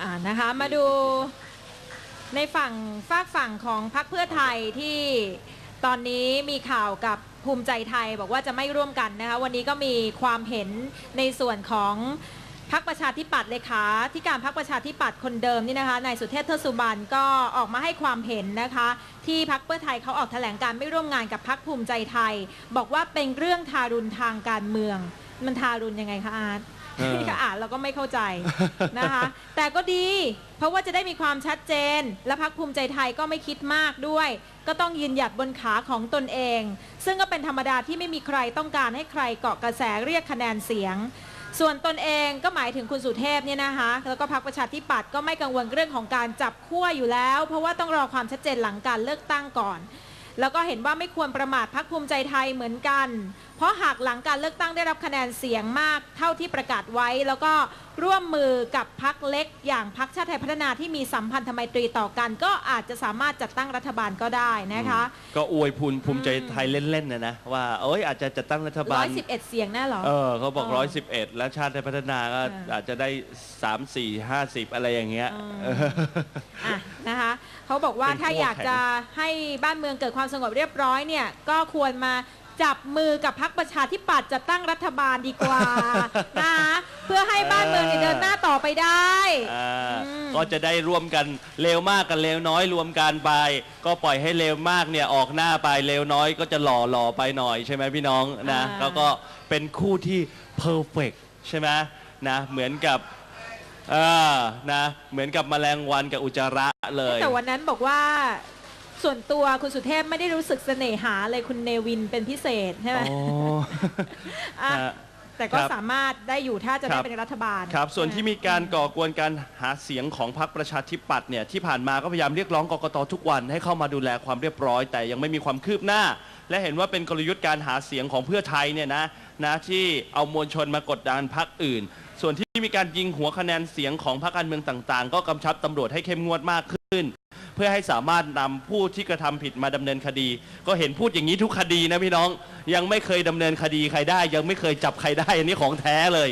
อ่านะคะมาดูในฝั่งฝากฝั่งของพรรคเพื่อไทยที่ตอนนี้มีข่าวกับภูมิใจไทยบอกว่าจะไม่ร่วมกันนะคะวันนี้ก็มีความเห็นในส่วนของพรรคประชาธิปัตย์เลขาที่การพรรคประชาธิปัตย์คนเดิมนี่นะคะนายสุเทพเทือกสุบรรณก็ออกมาให้ความเห็นนะคะ ที่พรรคเพื่อไทยเขาออกแถลงการไม่ร่วมงานกับพรรคภูมิใจไทย บอกว่าเป็นเรื่องทารุณทางการเมือง มันทารุณยังไงคะอาร์ตเออที่อ่านเราก็ไม่เข้าใจนะคะแต่ก็ ดี เพราะว่าจะได้มีความชัดเจน และพักภูมิใจไทยก็ไม่คิดมากด้วย ก็ต้องยืนหยัดบนขาของตนเอง ซึ่งก็เป็นธรรมดาที่ไม่มีใครต้องการให้ใครเกาะกระแสเรียกคะแนนเสียงส่วนตนเองก็หมายถึงคุณสุเทพเนี่ยนะคะ แล้วก็พรรคประชาธิปัตย์ก็ไม่กังวลเรื่องของการจับขั้วอยู่แล้ว เพราะว่าต้องรอความชัดเจนหลังการเลือกตั้งก่อน แล้วก็เห็นว่าไม่ควรประมาทพรรคภูมิใจไทยเหมือนกัน เพราะหากหลังการเลือกตั้งได้รับคะแนนเสียงมาก เท่าที่ประกาศไว้ แล้วก็ ร่วมมือกับพรรคเล็ก อย่างพรรคชาติไทยพัฒนาที่มีสัมพันธไมตรีต่อกัน ก็อาจจะสามารถจัดตั้งรัฐบาลก็ได้นะคะ ก็อวยภูมิภูมิใจไทยเล่นๆนะนะว่าเอ้ยอาจจะจัดตั้งรัฐบาล 111 เสียงแน่เหรอ เออเขาบอกอ๋อร้อยสิบเอ็ดแล้วชาติไทยพัฒนาก็เออออาจจะได้สามสี่ห้าสิบอะไรอย่างเงี้ยอ๋ออะนะคะเขาบอกว่าเป็นถ้าขั้วอยากจะให้บ้านเมืองเกิดความสงบเรียบร้อยเนี่ยก็ควรมาจับมือกับพรรคประชาธิปัตย์จัดตั้งรัฐบาลดีกว่านะคะ เพื่อให้บ้านเมืองเนี่ยเดินหน้าต่อไปได้ อ่าอืม ก็จะได้ร่วมกันเลวมากกับเลวน้อยรวมกันไป ก็ปล่อยให้เลวมากเนี่ยออกหน้าไปเลวน้อยก็จะหล่อหล่อไปหน่อยใช่ไหมพี่น้องนะแล้วก็เป็นคู่ที่เพอร์เฟกใช่ไหมนะเหมือนกับอ่านะเหมือนกับแมลงวันกับอุจจาระเลย แต่วันนั้นบอกว่าส่วนตัวคุณสุเทพไม่ได้รู้สึกเสน่หาเลยคุณเนวินเป็นพิเศษใช่ไหมอ๋อ อะฮะ แต่ก็ครับ สามารถได้อยู่ถ้าจะคได้รับเป็นรัฐบาล ครับส่วนใช่ไหที่มีการก่อกวนการหาเสียงของพรรคประชาธิปัตย์เนี่ยที่ผ่านมาก็พยายามเรียกร้องกกตทุกวันให้เข้ามาดูแลความเรียบร้อย แต่ยังไม่มีความคืบหน้า และเห็นว่าเป็นกลยุทธ์การหาเสียงของเพื่อไทยเนี่ยนะนะที่เอามวลชนมากดดันพรรคอื่น ส่วนที่มีการยิงหัวคะแนนเสียงของพรรคการเมืองต่าง ๆ ก็กำชับตำรวจให้เข้มงวดมากขึ้น เพื่อให้สามารถนำผู้ที่กระทำผิดมาดำเนินคดี ก็เห็นพูดอย่างนี้ทุกคดีนะพี่น้องยังไม่เคยดำเนินคดีใครได้ ยังไม่เคยจับใครได้อันนี้ของแท้เลย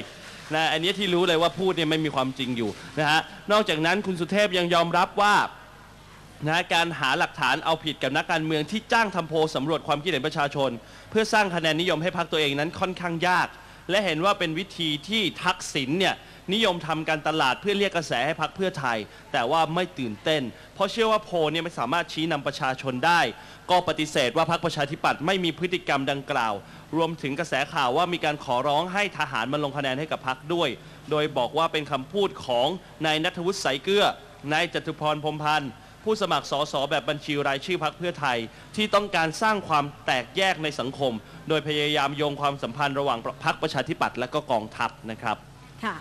นะอันนี้ที่รู้เลยว่าพูดเนี่ยไม่มีความจริงอยู่นะฮะนอกจากนั้นคุณสุเทพยังยอมรับว่านะการหาหลักฐานเอาผิดกับนักการเมืองที่จ้างทำโพลสำรวจความคิดเห็นประชาชน เพื่อสร้างคะแนนนิยมให้พรรคตัวเองนั้นค่อนข้างยาก และเห็นว่าเป็นวิธีที่ทักษิณเนี่ย นิยมทำการตลาดเพื่อเรียกกระแสให้พรรคเพื่อไทย แต่ว่าไม่ตื่นเต้น เพราะเชื่อว่าโพลเนี่ยไม่สามารถชี้นำประชาชนได้ ก็ปฏิเสธว่าพรรคประชาธิปัตย์ไม่มีพฤติกรรมดังกล่าว รวมถึงกระแสข่าวว่ามีการขอร้องให้ทหารมาลงคะแนนให้กับพรรคด้วย โดยบอกว่าเป็นคำพูดของนายนัทวุฒิสายเกลือนายจตุพรพรมพันธ์ผู้สมัครสสแบบบัญชีรายชื่อพรรคเพื่อไทย ที่ต้องการสร้างความแตกแยกในสังคม โดยพยายามโยงความสัมพันธ์ระหว่างพรรคประชาธิปัตย์และก็กองทัพนะครับค่ะ